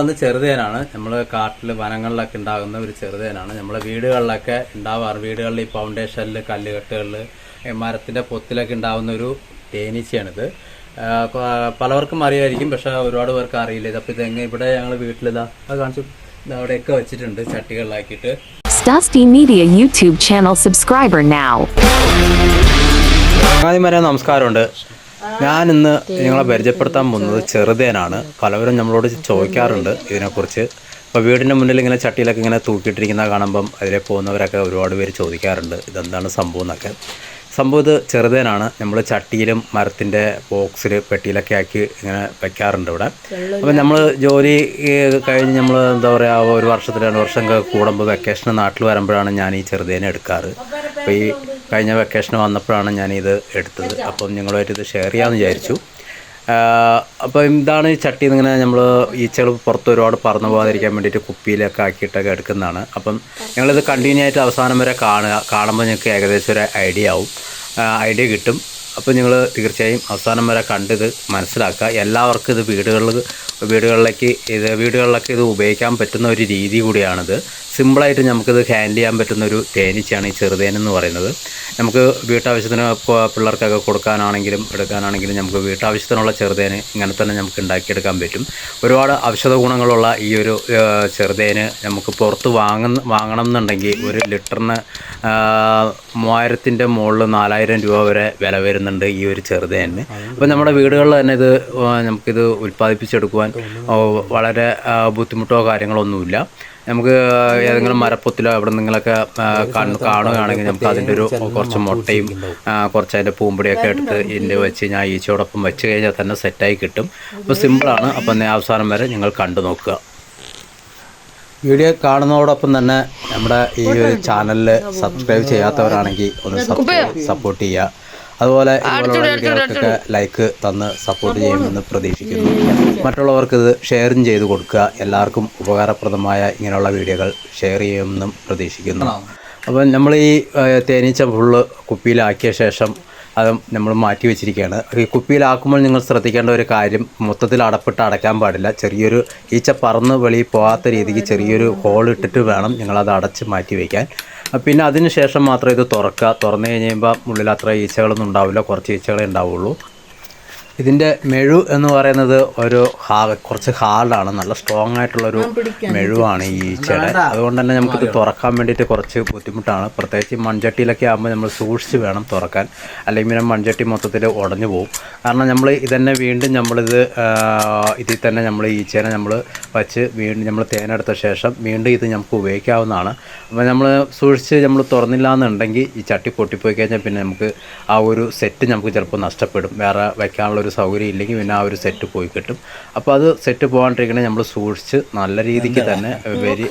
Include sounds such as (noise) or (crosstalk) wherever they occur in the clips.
ഒന്ന് ചെറുതേനാണ്. നമ്മൾ കാട്ടിൽ വനങ്ങളിലൊക്കെ ഉണ്ടാകുന്ന ഒരു ചെറുതേനാണ്. നമ്മളെ വീടുകളിലൊക്കെ ഉണ്ടാവാറ്. വീടുകളിൽ ഈ ഫൗണ്ടേഷനിൽ കല്ലുകെട്ടുകളിൽ മരത്തിന്റെ പൊത്തിലൊക്കെ ഉണ്ടാകുന്ന ഒരു തേനീച്ചയാണിത്. പലവർക്കും അറിയായിരിക്കും പക്ഷെ ഒരുപാട് പേർക്ക് അറിയില്ല. ഇതപ്പോൾ ഇതെങ്ങനെ ഇവിടെ ഞങ്ങൾ വീട്ടിലിതാ അത് കാണിച്ചു അവിടെയൊക്കെ വെച്ചിട്ടുണ്ട് ചട്ടികളിലാക്കിയിട്ട്. Dusty Media YouTube channel subscriber now. ആദ്യം വരെ നമസ്കാരമുണ്ട്. ഞാൻ ഇന്ന് നിങ്ങളെ പരിചയപ്പെടുത്താൻ പോകുന്നത് ചെറുതേനാണ്. പലവരും നമ്മളോട് ചോദിക്കാറുണ്ട് ഇതിനെക്കുറിച്ച്. ഇപ്പോൾ വീടിന്റെ മുന്നിൽ ഇങ്ങനെ ചട്ടിയിലൊക്കെ ഇങ്ങനെ തൂക്കിയിട്ടിരിക്കുന്ന കാണുമ്പം അതിലെ പോകുന്നവരൊക്കെ ഒരുപാട് പേര് ചോദിക്കാറുണ്ട് ഇതെന്താണ് സംഭവം എന്നൊക്കെ. സംഭവം ഇത് ചെറുതേനാണ്. നമ്മൾ ചട്ടിയിലും മരത്തിന്റെ ബോക്സിൽ പെട്ടിയിലൊക്കെ ആക്കി ഇങ്ങനെ വെക്കാറുണ്ട് ഇവിടെ. അപ്പം നമ്മൾ ജോലി കഴിഞ്ഞ് നമ്മൾ എന്താ പറയുക ഒരു വർഷത്തിൽ രണ്ട് വർഷം ഒക്കെ കൂടുമ്പോൾ വെക്കേഷൻ നാട്ടിൽ വരുമ്പോഴാണ് ഞാൻ ഈ ചെറുതേനെ എടുക്കാറ്. അപ്പോൾ ഈ കഴിഞ്ഞ വെക്കേഷൻ വന്നപ്പോഴാണ് ഞാൻ ഇത് എടുത്തത്. അപ്പം നിങ്ങളുമായിട്ട് ഇത് ഷെയർ ചെയ്യാമെന്ന് വിചാരിച്ചു. അപ്പോൾ ഇതാണ് ഈ ചട്ടി ഇങ്ങനെ നമ്മൾ ഈച്ചകൾ പുറത്ത് ഒരുപാട് പറന്നു പോകാതിരിക്കാൻ വേണ്ടിയിട്ട് കുപ്പിയിലൊക്കെ ആക്കിയിട്ടൊക്കെ എടുക്കുന്നതാണ്. അപ്പം ഞങ്ങളിത് കണ്ടിന്യൂ ആയിട്ട് അവസാനം വരെ കാണുക. കാണുമ്പോൾ ഞങ്ങൾക്ക് ഏകദേശം ഒരു ഐഡിയ ആവും. ഐഡിയ കിട്ടും. അപ്പോൾ നിങ്ങൾ തീർച്ചയായും അവസാനം വരെ കണ്ടിത് മനസ്സിലാക്കുക. എല്ലാവർക്കും ഇത് വീടുകളിൽ വീടുകളിലേക്ക് ഇത് വീടുകളിലൊക്കെ ഇത് ഉപയോഗിക്കാൻ പറ്റുന്ന ഒരു രീതി കൂടിയാണിത്. സിമ്പിളായിട്ട് നമുക്കിത് ഹാൻഡിൽ ചെയ്യാൻ പറ്റുന്ന ഒരു തേനീച്ചയാണ് ഈ ചെറുതേൻ എന്ന് പറയുന്നത്. നമുക്ക് വീട്ടാവശ്യത്തിന് പിള്ളേർക്കൊക്കെ കൊടുക്കാനാണെങ്കിലും എടുക്കാനാണെങ്കിലും നമുക്ക് വീട്ടാവശ്യത്തിനുള്ള ചെറുതേന് ഇങ്ങനെ തന്നെ നമുക്ക് ഉണ്ടാക്കിയെടുക്കാൻ പറ്റും. ഒരുപാട് ഔഷധ ഗുണങ്ങളുള്ള ഈ ഒരു ചെറുതേന് നമുക്ക് പുറത്ത് വാങ്ങുന്ന വാങ്ങണം എന്നുണ്ടെങ്കിൽ ഒരു ലിറ്ററിന് മൂവായിരത്തിന്റെ മുകളിൽ നാലായിരം രൂപ വരെ വില വരുന്നുണ്ട് ഈ ഒരു ചെറുതേന് അപ്പോൾ നമ്മുടെ വീടുകളിൽ തന്നെ ഇത് നമുക്കിത് ഉൽപ്പാദിപ്പിച്ചെടുക്കുവാൻ വളരെ ബുദ്ധിമുട്ടോ കാര്യങ്ങളൊന്നുമില്ല നമുക്ക് ഏതെങ്കിലും മരപ്പൊത്തിലോ എവിടെ നിങ്ങളൊക്കെ കാണു കാണുകയാണെങ്കിൽ നമുക്ക് അതിന്റെ ഒരു കുറച്ച് മുട്ടയും കുറച്ച് അതിന്റെ പൂമ്പൊടിയൊക്കെ എടുത്ത് ഇതിന്റെ വെച്ച് ഞാൻ ഈച്ചയോടൊപ്പം വെച്ച് കഴിഞ്ഞാൽ തന്നെ സെറ്റായി കിട്ടും. അപ്പോൾ സിമ്പിളാണ് അപ്പം അവസാനം വരെ നിങ്ങൾ കണ്ടു നോക്കുക. വീഡിയോ കാണുന്നതോടൊപ്പം തന്നെ നമ്മുടെ ഈ ഒരു ചാനലിൽ സബ്സ്ക്രൈബ് ചെയ്യാത്തവരാണെങ്കിൽ ഒന്ന് സപ്പോർട്ട് ചെയ്യുക. അതുപോലെ ഇതുപോലുള്ള ലൈക്ക് തന്ന് സപ്പോർട്ട് ചെയ്യുമെന്ന് പ്രതീക്ഷിക്കുന്നു. മറ്റുള്ളവർക്ക് ഇത് ഷെയറും ചെയ്ത് കൊടുക്കുക. എല്ലാവർക്കും ഉപകാരപ്രദമായ ഇങ്ങനെയുള്ള വീഡിയോകൾ ഷെയർ ചെയ്യുമെന്നും പ്രതീക്ഷിക്കുന്നു. അപ്പം നമ്മൾ ഈ തേനീച്ച ഫുള്ള് കുപ്പിയിലാക്കിയ ശേഷം അത് നമ്മൾ മാറ്റി വെച്ചിരിക്കുകയാണ്. ഈ കുപ്പിയിലാക്കുമ്പോൾ നിങ്ങൾ ശ്രദ്ധിക്കേണ്ട ഒരു കാര്യം മൊത്തത്തിൽ അടപ്പിട്ട് അടയ്ക്കാൻ പാടില്ല. ചെറിയൊരു ഈച്ച പറന്ന് വെളിയിൽ പോകാത്ത രീതിക്ക് ചെറിയൊരു ഹോൾ ഇട്ടിട്ട് വേണം നിങ്ങളത് അടച്ച് മാറ്റി വയ്ക്കാൻ പിന്നെ അതിന് ശേഷം മാത്രമേ ഇത് തുറക്കുക. തുറന്നു കഴിഞ്ഞ് കഴിയുമ്പോൾ ഉള്ളിൽ അത്ര ഈച്ചകളൊന്നും ഉണ്ടാവില്ല. കുറച്ച് ഈച്ചകളേ ഉണ്ടാവുള്ളൂ. ഇതിന്റെ മെഴു എന്ന് പറയുന്നത് ഒരു ഹാ കുറച്ച് ഹാർഡാണ്. നല്ല സ്ട്രോങ് ആയിട്ടുള്ളൊരു മെഴുവാണ് ഈ ഈച്ചയുടെ അതുകൊണ്ട് തന്നെ നമുക്കിത് തുറക്കാൻ വേണ്ടിയിട്ട് കുറച്ച് ബുദ്ധിമുട്ടാണ്. പ്രത്യേകിച്ച് മൺചട്ടിയിലൊക്കെ ആകുമ്പോൾ നമ്മൾ സൂക്ഷിച്ച് വേണം തുറക്കാൻ. അല്ലെങ്കിൽ പിന്നെ മൺചട്ടി മൊത്തത്തിൽ ഉടഞ്ഞു പോകും കാരണം നമ്മൾ ഇതന്നെ വീണ്ടും നമ്മളിത് ഇതിൽ തന്നെ നമ്മൾ ഈച്ചേനെ നമ്മൾ വച്ച് വീണ്ടും നമ്മൾ തേനെടുത്ത ശേഷം വീണ്ടും ഇത് നമുക്ക് ഉപയോഗിക്കാവുന്നതാണ്. അപ്പോൾ നമ്മൾ സൂക്ഷിച്ച് നമ്മൾ തുറന്നില്ല എന്നുണ്ടെങ്കിൽ ഈ ചട്ടി പൊട്ടിപ്പോയി കഴിഞ്ഞാൽ പിന്നെ നമുക്ക് ആ ഒരു സെറ്റ് നമുക്ക് ചിലപ്പോൾ നഷ്ടപ്പെടും. വേറെ വയ്ക്കാനുള്ള ഒരു സൗകര്യം ഇല്ലെങ്കിൽ പിന്നെ ആ ഒരു സെറ്റ് പോയി കിട്ടും. അപ്പോൾ അത് സെറ്റ് പോകാണ്ടിരിക്കണേ നമ്മൾ സൂക്ഷിച്ച് നല്ല രീതിക്ക് തന്നെ വെരി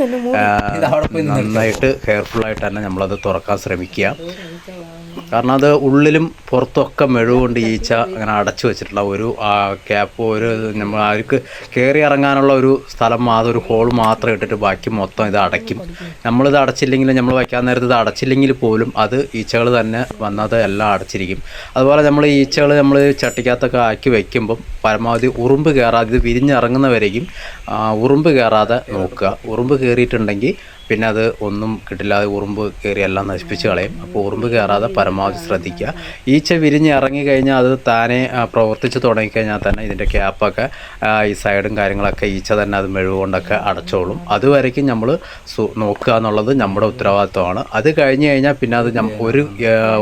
നന്നായിട്ട് കെയർഫുള്ളായിട്ട് തന്നെ നമ്മളത് തുറക്കാൻ ശ്രമിക്കുക. കാരണം അത് ഉള്ളിലും പുറത്തൊക്കെ മെഴുകൊണ്ട് ഈച്ച അങ്ങനെ അടച്ചു വെച്ചിട്ടുള്ള ഒരു ക്യാപ്പ് ഒരു നമ്മൾ അവർക്ക് കയറി ഇറങ്ങാനുള്ള ഒരു സ്ഥലം ഒരു ഹോൾ മാത്രം ഇട്ടിട്ട് ബാക്കി മൊത്തം ഇത് അടയ്ക്കും. നമ്മളിത് അടച്ചില്ലെങ്കിൽ നമ്മൾ വയ്ക്കാൻ നേരത്ത് ഇത് അടച്ചില്ലെങ്കിൽ പോലും അത് ഈച്ചകൾ തന്നെ വന്നത് എല്ലാം അടച്ചിരിക്കും. അതുപോലെ നമ്മൾ ഈച്ചകൾ നമ്മൾ ചട്ടിക്കകത്തൊക്കെ ആക്കി വയ്ക്കുമ്പം പരമാവധി ഉറുമ്പ് കയറാതെ ഇത് വിരിഞ്ഞിറങ്ങുന്നവരെയും ഉറുമ്പ് കയറാതെ നോക്കുക. ഉറുമ്പ് കയറിയിട്ടുണ്ടെങ്കിൽ പിന്നെ അത് ഒന്നും കിട്ടില്ലാതെ ഉറുമ്പ് കയറി എല്ലാം നശിപ്പിച്ച് കളയും. അപ്പോൾ ഉറുമ്പ് കയറാതെ പരമാവധി ശ്രദ്ധിക്കുക. ഈച്ച വിരിഞ്ഞ് ഇറങ്ങി കഴിഞ്ഞാൽ അത് താനെ പ്രവർത്തിച്ച് തുടങ്ങിക്കഴിഞ്ഞാൽ തന്നെ ഇതിന്റെ ക്യാപ്പൊക്കെ ഈ സൈഡും കാര്യങ്ങളൊക്കെ ഈച്ച തന്നെ അത് മെഴുകൊണ്ടൊക്കെ അടച്ചോളും. അതുവരയ്ക്കും നമ്മൾ നോക്കുക എന്നുള്ളത് നമ്മുടെ ഉത്തരവാദിത്വമാണ്. അത് കഴിഞ്ഞ് കഴിഞ്ഞാൽ പിന്നെ അത് ഒരു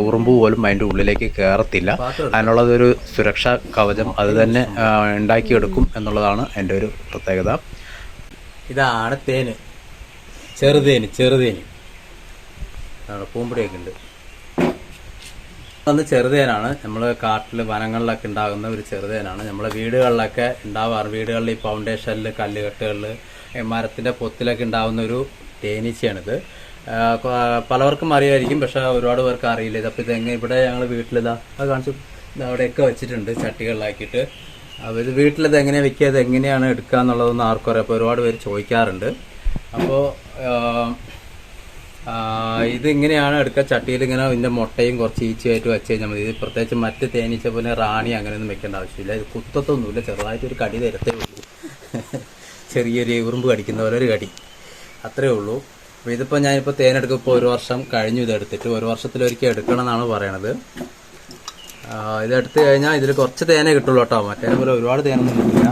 ഉറുമ്പ് പോലും അതിന്റെ ഉള്ളിലേക്ക് കയറത്തില്ല. അതിനുള്ളതൊരു സുരക്ഷാ കവചം അത് തന്നെ ഉണ്ടാക്കിയെടുക്കും എന്നുള്ളതാണ് എന്റെ ഒരു പ്രത്യേകത. ഇതാണ് തേന്. ചെറുതേന് ചെറുതേന്. അതാണ് പൂമ്പടിയൊക്കെ ഉണ്ട്. അന്ന് ചെറുതേനാണ് നമ്മൾ കാട്ടിൽ വനങ്ങളിലൊക്കെ ഉണ്ടാകുന്ന ഒരു ചെറുതേനാണ്. നമ്മളെ വീടുകളിലൊക്കെ ഉണ്ടാവാറ്. വീടുകളിൽ ഈ ഫൗണ്ടേഷനിൽ കല്ലുകെട്ടുകളിൽ മരത്തിന്റെ പൊത്തിലൊക്കെ ഉണ്ടാകുന്ന ഒരു തേനീച്ചയാണിത്. പലവർക്കും അറിയായിരിക്കും പക്ഷെ ഒരുപാട് പേർക്ക് അറിയില്ല. ഇതപ്പോൾ ഇതെങ്ങനെ ഇവിടെ ഞങ്ങൾ വീട്ടിലിതാ അത് കാണിച്ചു ഇത് അവിടെയൊക്കെ വെച്ചിട്ടുണ്ട് ചട്ടികളിലാക്കിയിട്ട്. അപ്പോൾ ഇത് വീട്ടിലിത് എങ്ങനെയാണ് വെക്കുക ഇത് എങ്ങനെയാണ് എടുക്കുക എന്നുള്ളതൊന്നും ആർക്കും അറിയാം. അപ്പോൾ ഒരുപാട് പേര് ചോദിക്കാറുണ്ട്. അപ്പോൾ ഇതിങ്ങനെയാണ് എടുക്കുക ചട്ടിയിൽ ഇങ്ങനെ ഇതിന്റെ മുട്ടയും കുറച്ച് ഈച്ചയായിട്ട് വെച്ച് കഴിഞ്ഞാൽ മതി. ഇത് പ്രത്യേകിച്ച് മറ്റ് തേനീച്ച പോലെ റാണി അങ്ങനെയൊന്നും വെക്കേണ്ട ആവശ്യമില്ല. ഇത് കുത്തത്തൊന്നുമില്ല. ചെറുതായിട്ട് ഒരു കടി തരത്തേ ഉള്ളൂ. (laughs) ചെറിയൊരു ഉറുമ്പ് കടിക്കുന്ന പോലെ ഒരു കടി. അത്രേ ഉള്ളൂ. അപ്പോൾ ഇതിപ്പോൾ ഞാനിപ്പോൾ തേനെടുക്കും ഇപ്പോൾ ഒരു വർഷം കഴിഞ്ഞു ഇതെടുത്തിട്ട് ഒരു വർഷത്തിലൊരിക്കൽ എടുക്കണം എന്നാണ് പറയണത്. ഇതെടുത്ത് കഴിഞ്ഞാൽ ഇതിൽ കുറച്ച് തേനേ കിട്ടുള്ളൂ കേട്ടോ. മറ്റേ പോലെ ഒരുപാട് തേനൊന്നും കിട്ടില്ല.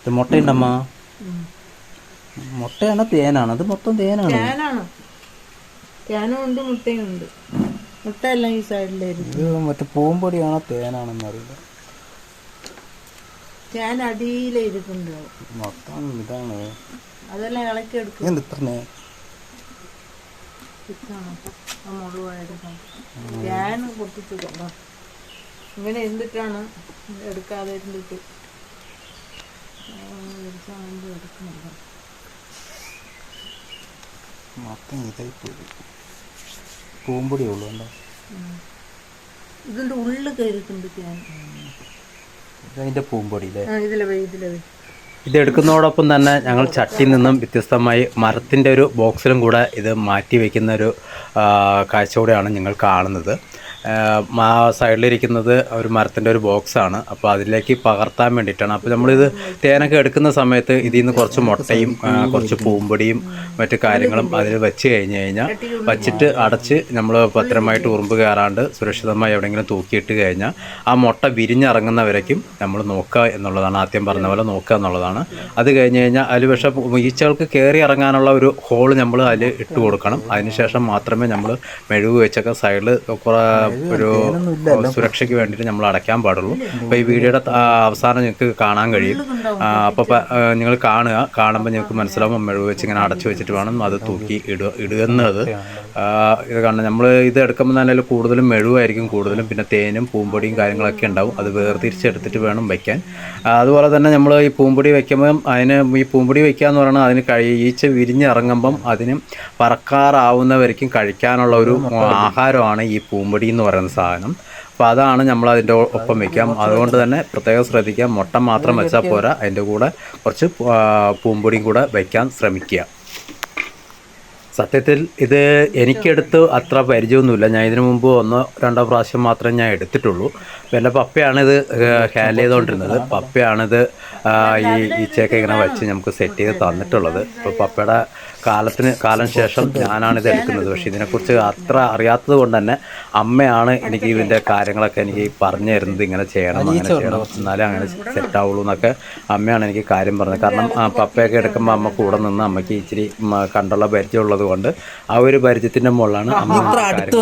ഇത് മുട്ടയുണ്ടമ്മ. മുട്ടയാണോ തേനാണ്. അത് മൊത്തം തേനാണ്. തേനാണ്. തേനും ഉണ്ട് മുട്ടയും ഉണ്ട്. മുട്ട എല്ലാം ഈ സൈഡിലായിരുന്നു ഇത് മറ്റേ പൂമ്പൊടിയാണോ തേനാണെന്ന് അറിയില്ല. തേൻ അടിയിലിരിപ്പുണ്ട്. മൊത്തം ഇതാണ്. അതെല്ലാം ഇളക്കി എടുക്കും. എന്ത് ഇത്ര നേ- മുഴുവായിരുന്നു തേൻ പൊട്ടിച്ചു ഇങ്ങനെ എന്തിട്ടാണ് എടുക്കാതെ ഇരുന്നിട്ട് ആ, ഒരു സാധനം എടുക്കുന്നുണ്ട്. മൊത്തം ഇതായി പോയി. പൂമ്പൊടി ഉള്ളൂ എന്താ ഇതിന്റെ ഉള്ളിൽ തേൻ ഇതിന്റെ പൂമ്പൊടി ഇതിലെ ഇത് എടുക്കുന്നതോടൊപ്പം തന്നെ ഞങ്ങൾ ചട്ടിയിൽ നിന്നും വ്യത്യസ്തമായി മരത്തിന്റെ ഒരു ബോക്സിലും കൂടെ ഇത് മാറ്റി വയ്ക്കുന്ന ഒരു ആ, കാഴ്ച കൂടെയാണ് നിങ്ങൾ കാണുന്നത്. ആ, സൈഡിലിരിക്കുന്നത് ഒരു മരത്തിന്റെ ഒരു ബോക്സാണ് അപ്പോൾ അതിലേക്ക് പകർത്താൻ വേണ്ടിയിട്ടാണ്. അപ്പോൾ നമ്മളിത് തേനൊക്കെ എടുക്കുന്ന സമയത്ത് ഇതിൽ നിന്ന് കുറച്ച് മുട്ടയും കുറച്ച് പൂമ്പൊടിയും മറ്റു കാര്യങ്ങളും അതിൽ വെച്ച് കഴിഞ്ഞ് കഴിഞ്ഞാൽ വച്ചിട്ട് അടച്ച് നമ്മൾ ഭദ്രമായിട്ട് ഉറുമ്പ് കയറാണ്ട് സുരക്ഷിതമായി എവിടെയെങ്കിലും തൂക്കിയിട്ട് കഴിഞ്ഞാൽ ആ മുട്ട വിരിഞ്ഞിറങ്ങുന്നവരേക്കും നമ്മൾ നോക്കുക എന്നുള്ളതാണ്. ആദ്യം പറഞ്ഞ പോലെ നോക്കുക എന്നുള്ളതാണ്. അത് കഴിഞ്ഞ് കഴിഞ്ഞാൽ അതിൽ പക്ഷേ ഈച്ചകൾക്ക് കയറി ഇറങ്ങാനുള്ള ഒരു ഹോൾ നമ്മൾ അതിൽ ഇട്ട് കൊടുക്കണം. അതിനുശേഷം മാത്രമേ നമ്മൾ മെഴുക് വെച്ചൊക്കെ സൈഡിൽ കുറേ ഒരു സുരക്ഷയ്ക്ക് വേണ്ടിയിട്ട് നമ്മൾ അടയ്ക്കാൻ പാടുള്ളൂ. അപ്പോൾ ഈ വീഡിയോയുടെ അവസാനം നിങ്ങൾക്ക് കാണാൻ കഴിയും. അപ്പോൾ നിങ്ങൾ കാണുക. കാണുമ്പോൾ നിങ്ങൾക്ക് മനസ്സിലാവുമ്പോൾ മെഴുക് വെച്ച് ഇങ്ങനെ അടച്ചു വെച്ചിട്ട് വേണം അത് തൂക്കി ഇടുക ഇടുന്നത് ആ, ഇത് കാരണം നമ്മൾ ഇത് എടുക്കുമ്പോൾ തന്നെ കൂടുതലും മെഴുവായിരിക്കും കൂടുതലും. പിന്നെ തേനും പൂമ്പൊടിയും കാര്യങ്ങളൊക്കെ ഉണ്ടാവും. അത് വേർതിരിച്ചെടുത്തിട്ട് വേണം വയ്ക്കാൻ. അതുപോലെ തന്നെ നമ്മൾ ഈ പൂമ്പൊടി വയ്ക്കുമ്പം അതിന് ഈ പൂമ്പൊടി വയ്ക്കുക എന്ന് പറയുന്നത് അതിന് കഴി ഈച്ച വിരിഞ്ഞിറങ്ങുമ്പം അതിന് പറക്കാറാവുന്നവരേക്കും കഴിക്കാനുള്ള ഒരു ആഹാരമാണ് ഈ പൂമ്പൊടി എന്ന് പറയുന്ന സാധനം. അപ്പോൾ അതാണ് നമ്മൾ അതിന്റെ ഒപ്പം വെക്കാം അതുകൊണ്ട് തന്നെ പ്രത്യേകം ശ്രദ്ധിക്കാം മുട്ട മാത്രം വെച്ചാൽ പോരാ. അതിന്റെ കൂടെ കുറച്ച് പൂമ്പൊടിയും കൂടെ വയ്ക്കാൻ ശ്രമിക്കുക. സത്യത്തിൽ ഇത് എനിക്കെടുത്ത് അത്ര പരിചയമൊന്നുമില്ല. ഞാൻ ഇതിനു മുമ്പ് ഒന്നോ രണ്ടോ പ്രാവശ്യം മാത്രമേ ഞാൻ എടുത്തിട്ടുള്ളൂ. പിന്നെ പപ്പയാണിത് ഹാൻഡിൽ ചെയ്തുകൊണ്ടിരുന്നത് പപ്പയാണിത് ഈ ഈ ഈച്ചയൊക്കെ ഇങ്ങനെ വെച്ച് നമുക്ക് സെറ്റ് ചെയ്ത് തന്നിട്ടുള്ളത്. ഇപ്പോൾ പപ്പയുടെ കാലത്തിന് കാലം ശേഷം ഞാനാണ് ഇത് എടുക്കുന്നത്. പക്ഷേ ഇതിനെക്കുറിച്ച് അത്ര അറിയാത്തത് കൊണ്ട് തന്നെ അമ്മയാണ് എനിക്ക് ഇതിന്റെ കാര്യങ്ങളൊക്കെ എനിക്ക് പറഞ്ഞു തരുന്നത്. ഇങ്ങനെ ചെയ്യണം അങ്ങനെ ചെയ്യണം. എന്നാലേ അങ്ങനെ സെറ്റ് ആവുള്ളൂ എന്നൊക്കെ അമ്മയാണ് എനിക്ക് കാര്യം പറഞ്ഞത്. കാരണം ആ, പപ്പയൊക്കെ എടുക്കുമ്പോൾ അമ്മ കൂടെ നിന്ന് അമ്മയ്ക്ക് ഇച്ചിരി കണ്ടുള്ള പരിചയമുള്ളത് കൊണ്ട് ആ ഒരു പരിചയത്തിന്റെ മുകളിലാണ് അമ്മ ഇത്ര അടുത്ത്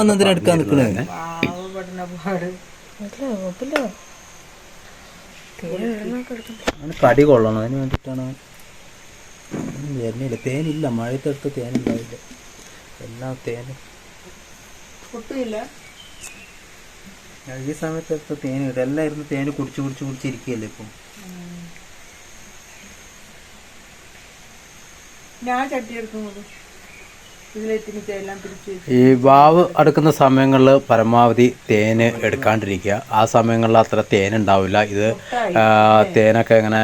കടി കൊള്ളണം അതിന് വേണ്ടിയിട്ടാണ് വരുന്നില്ല തേനില്ല. മഴയത്തെടുത്ത് തേനുണ്ടാവില്ല. എല്ലാം തേന്. ഈ സമയത്ത് എടുത്ത് തേന് ഇതെല്ലാം ഇരുന്ന് തേന് കുടിച്ച് കുടിച്ച് കുടിച്ചിരിക്കുകയല്ലേ ഇപ്പം? ഞാൻ ചട്ടി എടുക്കുന്നത് ഇതിലെത്തിനിട്ട് എല്ലാം പിടിച്ച് വെച്ച് ഈ വാവ് അടുക്കുന്ന സമയങ്ങളിൽ പരമാവധി തേന് എടുക്കാണ്ടിരിക്കുക. ആ സമയങ്ങളിൽ അത്ര തേൻ ഉണ്ടാവില്ല. ഇത് തേനൊക്കെ ഇങ്ങനെ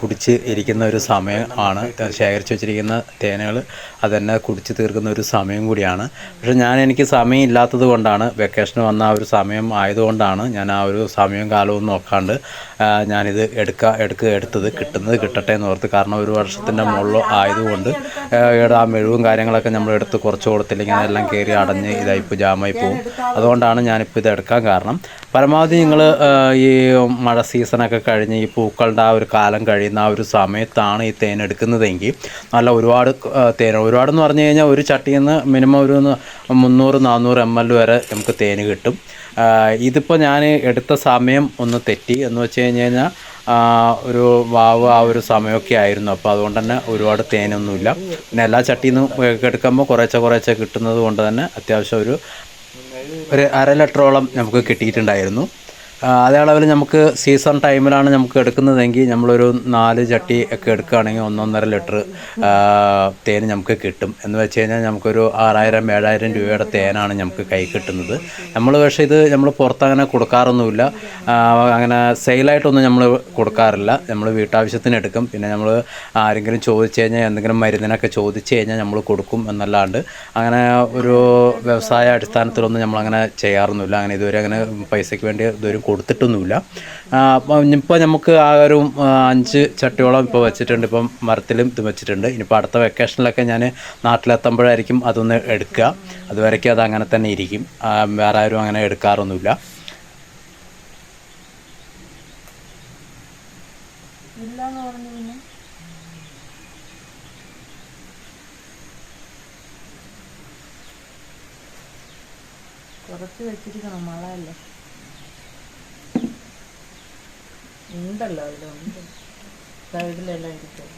കുടിച്ച് ഇരിക്കുന്ന ഒരു സമയം ആണ്. ശേഖരിച്ച് വെച്ചിരിക്കുന്ന തേനുകൾ അതന്നെ കുടിച്ച് തീർക്കുന്ന ഒരു സമയം കൂടിയാണ്. പക്ഷെ ഞാൻ എനിക്ക് സമയം ഇല്ലാത്തത് കൊണ്ടാണ് വെക്കേഷൻ വന്ന ആ ഒരു സമയം ആയതുകൊണ്ടാണ് ഞാൻ ആ ഒരു സമയവും കാലവും നോക്കാണ്ട് ഞാനിത് എടുക്കുക എടുക്കുക എടുത്തത് കിട്ടുന്നത് കിട്ടട്ടെ എന്ന് ഓർത്ത് കാരണം ഒരു വർഷത്തിന്റെ മുകളിലോ ആയതുകൊണ്ട് ആ മെഴുവും കാര്യങ്ങളൊക്കെ നമ്മൾ എടുത്ത് കുറച്ച് കൊടുത്തില്ലെങ്കിൽ അതെല്ലാം കയറി അടഞ്ഞ് ഇതായിപ്പോൾ ജാമായി പോകും അതുകൊണ്ടാണ് ഞാനിപ്പോൾ ഇത് എടുക്കാൻ കാരണം. പരമാവധി നിങ്ങൾ ഈ മഴ സീസണൊക്കെ കഴിഞ്ഞ് ഈ പൂക്കളുടെ ആ ഒരു കാലം കഴിയുന്ന ആ ഒരു സമയത്താണ് ഈ തേൻ എടുക്കുന്നതെങ്കിൽ നല്ല ഒരുപാട് തേൻ ഒരുപാടെന്ന് പറഞ്ഞു കഴിഞ്ഞാൽ ഒരു ചട്ടിയിൽ നിന്ന് മിനിമം ഒരു മുന്നൂറ് നാനൂറ് എം എൽ വരെ നമുക്ക് തേൻ കിട്ടും. ഇതിപ്പോൾ ഞാൻ എടുത്ത സമയം ഒന്ന് തെറ്റി എന്ന് വെച്ച് കഴിഞ്ഞ് കഴിഞ്ഞാൽ ഒരു വാവ് ആ ഒരു സമയമൊക്കെ ആയിരുന്നു. അപ്പോൾ അതുകൊണ്ട് തന്നെ ഒരുപാട് തേനൊന്നുമില്ല. പിന്നെ എല്ലാ ചട്ടിയിൽ എടുക്കുമ്പോൾ കുറേശ്ശെ കുറേശ്ശെ കിട്ടുന്നത് കൊണ്ട് തന്നെ അത്യാവശ്യം ഒരു ഒരു അര ലിറ്ററോളം നമുക്ക് കിട്ടിയിട്ടുണ്ടായിരുന്നു. അതേ അളവിൽ നമുക്ക് സീസൺ ടൈമിലാണ് നമുക്ക് എടുക്കുന്നതെങ്കിൽ നമ്മളൊരു നാല് ചട്ടി ഒക്കെ എടുക്കുകയാണെങ്കിൽ ഒന്നൊന്നര ലിറ്റർ തേൻ നമുക്ക് കിട്ടും. എന്ന് വെച്ച് കഴിഞ്ഞാൽ നമുക്കൊരു ആറായിരം ഏഴായിരം രൂപയുടെ തേനാണ് നമുക്ക് കൈ കിട്ടുന്നത്. നമ്മൾ പക്ഷേ ഇത് നമ്മൾ പുറത്തങ്ങനെ കൊടുക്കാറൊന്നുമില്ല. അങ്ങനെ സെയിലായിട്ടൊന്നും നമ്മൾ കൊടുക്കാറില്ല. നമ്മൾ വീട്ടാവശ്യത്തിന് എടുക്കും. പിന്നെ നമ്മൾ ആരെങ്കിലും ചോദിച്ചു കഴിഞ്ഞാൽ എന്തെങ്കിലും മരുന്നിനൊക്കെ ചോദിച്ചു കഴിഞ്ഞാൽ നമ്മൾ കൊടുക്കും എന്നല്ലാണ്ട്. അങ്ങനെ ഒരു വ്യവസായ അടിസ്ഥാനത്തിലൊന്നും നമ്മളങ്ങനെ ചെയ്യാറൊന്നുമില്ല. അങ്ങനെ ഇതുവരെ അങ്ങനെ പൈസയ്ക്ക് വേണ്ടി ഇതുവരെ കൊടുത്തിട്ടൊന്നുമില്ല. ഇപ്പോൾ നമുക്ക് ആ ഒരു അഞ്ച് ചട്ടിയോളം ഇപ്പോൾ വെച്ചിട്ടുണ്ട്. ഇപ്പം മരത്തിലും ഇത് വെച്ചിട്ടുണ്ട്. ഇനിയിപ്പോൾ അടുത്ത വെക്കേഷനിലൊക്കെ ഞാൻ നാട്ടിലെത്തുമ്പോഴായിരിക്കും അതൊന്ന് എടുക്കുക. അതുവരയ്ക്കും അത് അങ്ങനെ തന്നെ ഇരിക്കും. വേറെ ആരും അങ്ങനെ എടുക്കാറൊന്നുമില്ല. കുറച്ച് വെച്ചിരിക്കണം മഴയല്ലേ? ഉണ്ടല്ലോ അതിലുണ്ട്. സൈഡിലെല്ലാം ഇരിക്കും.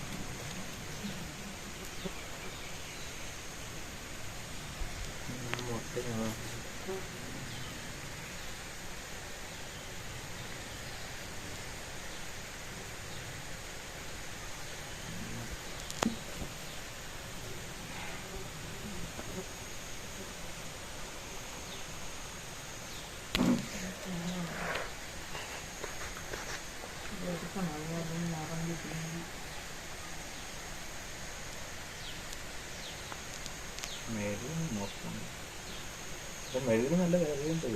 മെഴുകിന് നല്ല വിലയുണ്ട്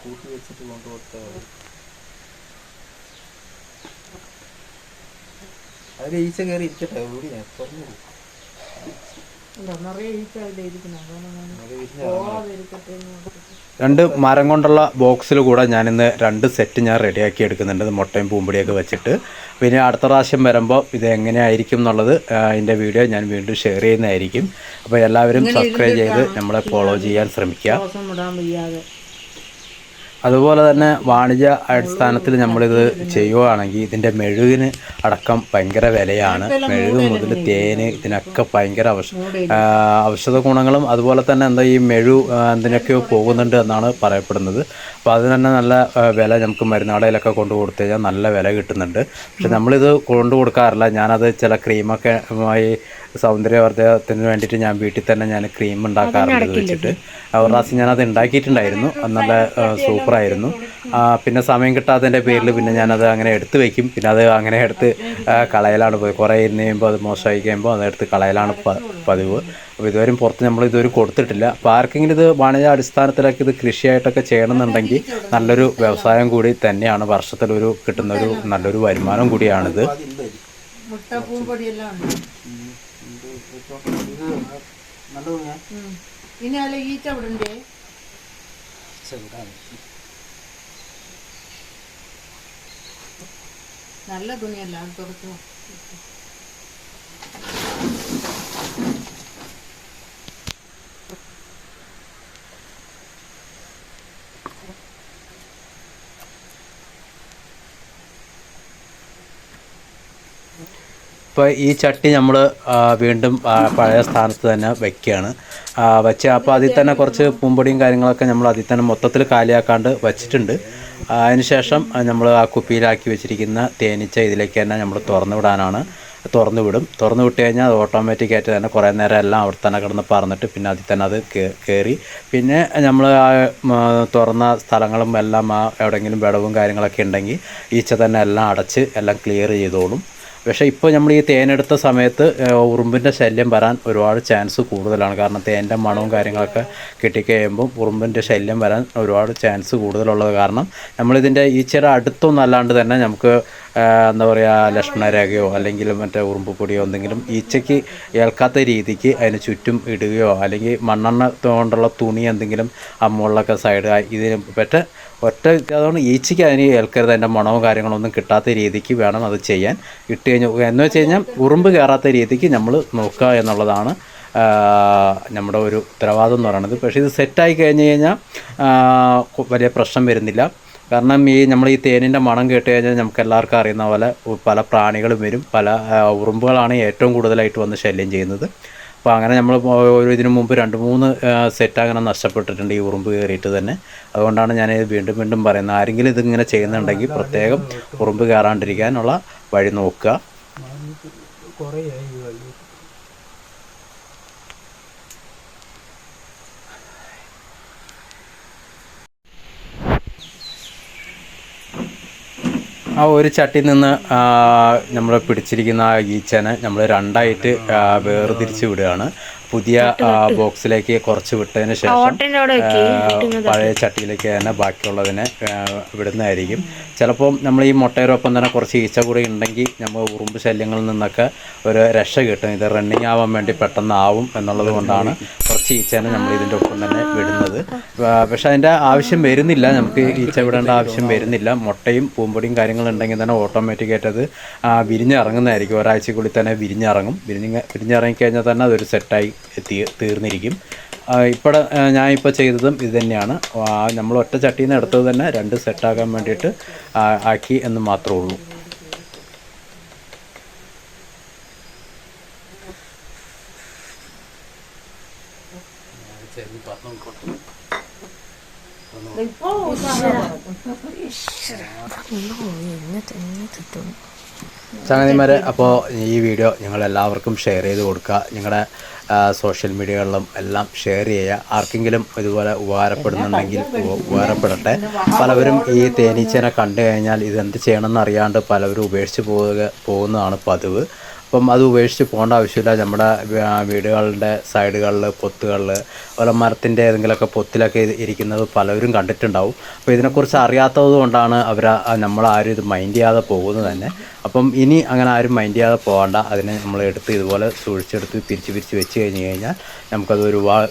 കൂട്ടി വെച്ചിട്ട് കൊണ്ടുകൊടുത്താൽ മതി അതിൽ ഈച്ച കയറി ഇരിക്കട്ടെ എവിടെയാ പറഞ്ഞു ഉണ്ടോ നിറയെ ഈച്ച അതിലിരിക്കണം അതാണ് പോവാതിരിക്കട്ടെ എന്ന്. രണ്ട് മരം കൊണ്ടുള്ള ബോക്സിൽ കൂടെ ഞാനിന്ന് രണ്ട് സെറ്റ് ഞാൻ റെഡിയാക്കി എടുക്കുന്നുണ്ട്. മുട്ടയും പൂമ്പടിയൊക്കെ വെച്ചിട്ട്. പിന്നെ അടുത്ത പ്രാവശ്യം വരുമ്പോൾ ഇത് എങ്ങനെയായിരിക്കും എന്നുള്ളത് അതിന്റെ വീഡിയോ ഞാൻ വീണ്ടും ഷെയർ ചെയ്യുന്നതായിരിക്കും. അപ്പോൾ എല്ലാവരും സബ്സ്ക്രൈബ് ചെയ്ത് നമ്മളെ ഫോളോ ചെയ്യാൻ ശ്രമിക്കുക. അതുപോലെ തന്നെ വാണിജ്യ അടിസ്ഥാനത്തിൽ നമ്മളിത് ചെയ്യുകയാണെങ്കിൽ ഇതിന്റെ മെഴുകിന് അടക്കം ഭയങ്കര വിലയാണ്. മെഴുക് മുതൽ തേന് ഇതിനൊക്കെ ഭയങ്കര ഔഷധ ഗുണങ്ങളും അതുപോലെ തന്നെ എന്താ ഈ മെഴു എന്തിനൊക്കെയോ പോകുന്നുണ്ട് എന്നാണ് പറയപ്പെടുന്നത്. അപ്പോൾ അതിന് തന്നെ നല്ല വില നമുക്ക് മരുന്നാടയിലൊക്കെ കൊണ്ടു കൊടുത്തു കഴിഞ്ഞാൽ നല്ല വില കിട്ടുന്നുണ്ട്. പക്ഷെ നമ്മളിത് കൊണ്ടു കൊടുക്കാറില്ല. ഞാനത് ചില ക്രീമൊക്കെ ഈ സൗന്ദര്യവർദ്ധനത്തിന് വേണ്ടിയിട്ട് ഞാൻ വീട്ടിൽ തന്നെ ഞാൻ ക്രീം ഉണ്ടാക്കാറുണ്ട് വെച്ചിട്ട്. ഒരു പ്രാവശ്യം ഞാനത് ഉണ്ടാക്കിയിട്ടുണ്ടായിരുന്നു. അത് നല്ല സൂപ്പറായിരുന്നു പിന്നെ സമയം കിട്ടാത്തതിന്റെ പേരിൽ പിന്നെ ഞാനത് അങ്ങനെ എടുത്ത് വയ്ക്കും പിന്നെ അത് അങ്ങനെ എടുത്ത് കളയലാണ് പോയി കുറേ ഇരുന്ന് കഴിയുമ്പോൾ അത് മോശമായി കഴിയുമ്പോൾ അത് എടുത്ത് കളയലാണ് പതിവ്. അപ്പോൾ ഇതുവരെയും പുറത്ത് നമ്മൾ ഇതുവരെ കൊടുത്തിട്ടില്ല. അപ്പോൾ ആർക്കെങ്കിലും ഇത് വാണിജ്യ അടിസ്ഥാനത്തിലൊക്കെ ഇത് കൃഷിയായിട്ടൊക്കെ ചെയ്യണമെന്നുണ്ടെങ്കിൽ നല്ലൊരു വ്യവസായം കൂടി തന്നെയാണ്. വർഷത്തിലൊരു കിട്ടുന്ന ഒരു നല്ലൊരു വരുമാനം കൂടിയാണിത്. മുട്ട പൂമ്പൊടിയെല്ലാം ഉം. ഇനി അല്ല ഈച്ച വിടണ്ടേ നല്ല തുണിയല്ല അത് തുറച്ചു ഇപ്പോൾ ഈ ചട്ടി നമ്മൾ വീണ്ടും പഴയ സ്ഥാനത്ത് തന്നെ വെക്കുകയാണ് വെച്ച് അപ്പോൾ അതിൽ തന്നെ കുറച്ച് പൂമ്പൊടിയും കാര്യങ്ങളൊക്കെ നമ്മൾ അതിൽ തന്നെ മൊത്തത്തിൽ കാലിയാക്കാണ്ട് വെച്ചിട്ടുണ്ട്. അതിനുശേഷം നമ്മൾ ആ കുപ്പിയിലാക്കി വെച്ചിരിക്കുന്ന തേനീച്ച ഇതിലേക്ക് തന്നെ നമ്മൾ തുറന്നു വിടാനാണ്. തുറന്നു വിടും. തുറന്നു വിട്ട് കഴിഞ്ഞാൽ അത് ഓട്ടോമാറ്റിക്കായിട്ട് തന്നെ കുറേ നേരം എല്ലാം അവിടെ തന്നെ കിടന്ന് പറന്നിട്ട് പിന്നെ അതിൽ തന്നെ അത് കയറി പിന്നെ നമ്മൾ ആ തുറന്ന സ്ഥലങ്ങളും എല്ലാം ആ എവിടെയെങ്കിലും വിടവും കാര്യങ്ങളൊക്കെ ഉണ്ടെങ്കിൽ ഈച്ച തന്നെ എല്ലാം അടച്ച് എല്ലാം ക്ലിയർ ചെയ്തോളും. പക്ഷേ ഇപ്പോൾ നമ്മൾ ഈ തേനെടുത്ത സമയത്ത് ഉറുമ്പിന്റെ ശല്യം വരാൻ ഒരുപാട് ചാൻസ് കൂടുതലാണ്. കാരണം തേന്റെ മണവും കാര്യങ്ങളൊക്കെ കിട്ടിക്കഴിയുമ്പോൾ ഉറുമ്പിന്റെ ശല്യം വരാൻ ഒരുപാട് ചാൻസ് കൂടുതലുള്ളത് കാരണം നമ്മളിതിന്റെ ഈച്ചയുടെ അടുത്തൊന്നും അടുത്തൊന്നല്ലാണ്ട് തന്നെ നമുക്ക് എന്താ പറയുക ലക്ഷ്മണരേഖയോ അല്ലെങ്കിൽ മറ്റേ ഉറുമ്പ് പൊടിയോ എന്തെങ്കിലും ഈച്ചയ്ക്ക് ഏൽക്കാത്ത രീതിക്ക് അതിന് ചുറ്റും ഇടുകയോ അല്ലെങ്കിൽ മണ്ണെണ്ണ കൊണ്ടുള്ള തുണി എന്തെങ്കിലും ആ മുകളിലൊക്കെ സൈഡ് ഇതിന് പറ്റ ഒറ്റ അതുകൊണ്ട് ഈച്ചയ്ക്ക് അതിന് ഏൽക്കരുത്. അതിന്റെ മണവും കാര്യങ്ങളൊന്നും കിട്ടാത്ത രീതിക്ക് വേണം അത് ചെയ്യാൻ. ഇട്ട് കഴിഞ്ഞാൽ എന്ന് വെച്ച് കഴിഞ്ഞാൽ ഉറുമ്പ് കയറാത്ത രീതിക്ക് നമ്മൾ നോക്കുക എന്നുള്ളതാണ് നമ്മുടെ ഒരു ഉത്തരവാദിത്വം എന്ന് പറയുന്നത്. പക്ഷേ ഇത് സെറ്റായി കഴിഞ്ഞ് കഴിഞ്ഞാൽ വലിയ പ്രശ്നം വരുന്നില്ല. കാരണം ഈ നമ്മൾ ഈ തേനിന്റെ മണം കേട്ട് കഴിഞ്ഞാൽ നമുക്ക് എല്ലാവർക്കും അറിയുന്ന പോലെ പല പ്രാണികളും വരും പല ഉറുമ്പുകളാണ് ഏറ്റവും കൂടുതലായിട്ട് വന്ന് ശല്യം ചെയ്യുന്നത്. അപ്പോൾ അങ്ങനെ നമ്മൾ ഒരു ഇതിനു മുമ്പ് രണ്ട് മൂന്ന് സെറ്റ് അങ്ങനെ നഷ്ടപ്പെട്ടിട്ടുണ്ട് ഈ ഉറുമ്പ് കയറിയിട്ട് തന്നെ. അതുകൊണ്ടാണ് ഞാൻ ഇത് വീണ്ടും വീണ്ടും പറയുന്നത് ആരെങ്കിലും ഇതിങ്ങനെ ചെയ്യുന്നുണ്ടെങ്കിൽ പ്രത്യേകം ഉറുമ്പ് കയറാണ്ടിരിക്കാനുള്ള വഴി നോക്കുക. കുറേ ആയി ഈ വഴി ആ ഒരു ചട്ടിയിൽ നിന്ന് നമ്മൾ പിടിച്ചിരിക്കുന്ന ആ ഈച്ചനെ നമ്മൾ രണ്ടായിട്ട് വേർതിരിച്ച് വിടുകയാണ്. പുതിയ ബോക്സിലേക്ക് കുറച്ച് വിട്ടതിന് ശേഷം പഴയ ചട്ടിയിലേക്ക് തന്നെ ബാക്കിയുള്ളതിനെ വിടുന്നതായിരിക്കും. ചിലപ്പോൾ നമ്മൾ ഈ മുട്ടയോടൊപ്പം തന്നെ കുറച്ച് ഈച്ച കൂടി ഉണ്ടെങ്കിൽ നമ്മൾ ഉറുമ്പ് ശല്യങ്ങളിൽ നിന്നൊക്കെ ഒരു രക്ഷ കിട്ടും. ഇത് റണ്ണിങ് ആവാൻ വേണ്ടി പെട്ടെന്ന് ആവും എന്നുള്ളത് കൊണ്ടാണ് കുറച്ച് ഈച്ചേനെ നമ്മൾ ഇതിന്റെ ഒപ്പം തന്നെ വിടുന്നത്. പക്ഷെ അതിന്റെ ആവശ്യം വരുന്നില്ല. നമുക്ക് ഈച്ച വിടേണ്ട ആവശ്യം വരുന്നില്ല. മുട്ടയും പൂമ്പൊടിയും കാര്യങ്ങളുണ്ടെങ്കിൽ തന്നെ ഓട്ടോമാറ്റിക്കായിട്ട് അത് വിരിഞ്ഞിറങ്ങുന്നതായിരിക്കും. ഒരാഴ്ചക്കുള്ളിൽ തന്നെ വിരിഞ്ഞിറങ്ങും. വിരിഞ്ഞ് വിരിഞ്ഞിറങ്ങിക്കഴിഞ്ഞാൽ തന്നെ അതൊരു സെറ്റായി തീ തീർന്നിരിക്കും. ഇപ്പോൾ ഞാൻ ഇപ്പോൾ ചെയ്തതും ഇത് തന്നെയാണ്. നമ്മൾ ഒറ്റ ചട്ടിയിൽ നിന്ന് എടുത്തത് തന്നെ രണ്ട് സെറ്റാക്കാൻ വേണ്ടിയിട്ട് ആക്കി എന്ന് മാത്രമേ ഉള്ളൂ. ഇപ്പൊ ചങ്ങതിമാരെ അപ്പോൾ ഈ വീഡിയോ നിങ്ങൾ എല്ലാവർക്കും ഷെയർ ചെയ്ത് കൊടുക്കുക. നിങ്ങളുടെ സോഷ്യൽ മീഡിയകളിലും എല്ലാം ഷെയർ ചെയ്യുക. ആർക്കെങ്കിലും ഇതുപോലെ ഉപകാരപ്പെടുന്നുണ്ടെങ്കിൽ ഉപ- ഉപകാരപ്പെടട്ടെ. പലവരും ഈ തേനീച്ചേനെ കണ്ടു കഴിഞ്ഞാൽ ഇതെന്ത് ചെയ്യണമെന്ന് അറിയാണ്ട് പലവരും ഉപേക്ഷിച്ച് പോവുക പോകുന്നതാണ് പതിവ്. അപ്പം അത് ഉപേക്ഷിച്ച് പോകേണ്ട ആവശ്യമില്ല. നമ്മുടെ വീടുകളുടെ സൈഡുകളിൽ പൊത്തുകളിൽ അതുപോലെ മരത്തിന്റെ ഏതെങ്കിലുമൊക്കെ പൊത്തിലൊക്കെ ഇരിക്കുന്നത് പലരും കണ്ടിട്ടുണ്ടാവും. അപ്പോൾ ഇതിനെക്കുറിച്ച് അറിയാത്തത് കൊണ്ടാണ് അവർ ആരും ഇത് മൈൻഡ് ചെയ്യാതെ പോകുന്നത് തന്നെ. അപ്പം ഇനി അങ്ങനെ ആരും മൈൻഡ് ചെയ്യാതെ പോകണ്ട. അതിനെ നമ്മൾ എടുത്ത് ഇതുപോലെ സൂക്ഷിച്ചെടുത്ത് പിരിച്ച് പിരിച്ച് വെച്ച് കഴിഞ്ഞ് കഴിഞ്ഞാൽ നമുക്കത് ഒരുപാട്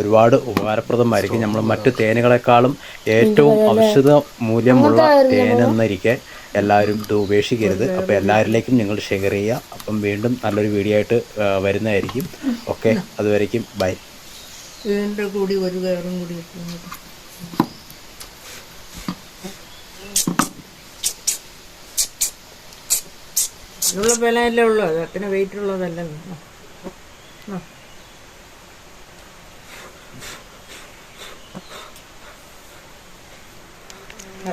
ഒരുപാട് ഉപകാരപ്രദമായിരിക്കും. നമ്മൾ മറ്റു തേനുകളെക്കാളും ഏറ്റവും ഔഷധ മൂല്യമുള്ള തേനെന്നിരിക്കെ എല്ലാവരും ഇത് ഉപേക്ഷിക്കരുത്. അപ്പോൾ എല്ലാവരിലേക്കും നിങ്ങൾ ഷെയർ ചെയ്യുക. അപ്പം വീണ്ടും നല്ലൊരു വീഡിയോ ആയിട്ട് വരുന്നതായിരിക്കും. ഓക്കെ അതുവരേക്കും ബൈ ഇതിന്റെ കൂടി ഒരു കയറും കൂടി ഇട്ടിരുന്നത്. ഇതിനുള്ള ബലമല്ലേ ഉള്ളൂ. അത് അത്ര വെയിറ്റ് ഉള്ളതല്ലെന്ന്. ആ. ആ.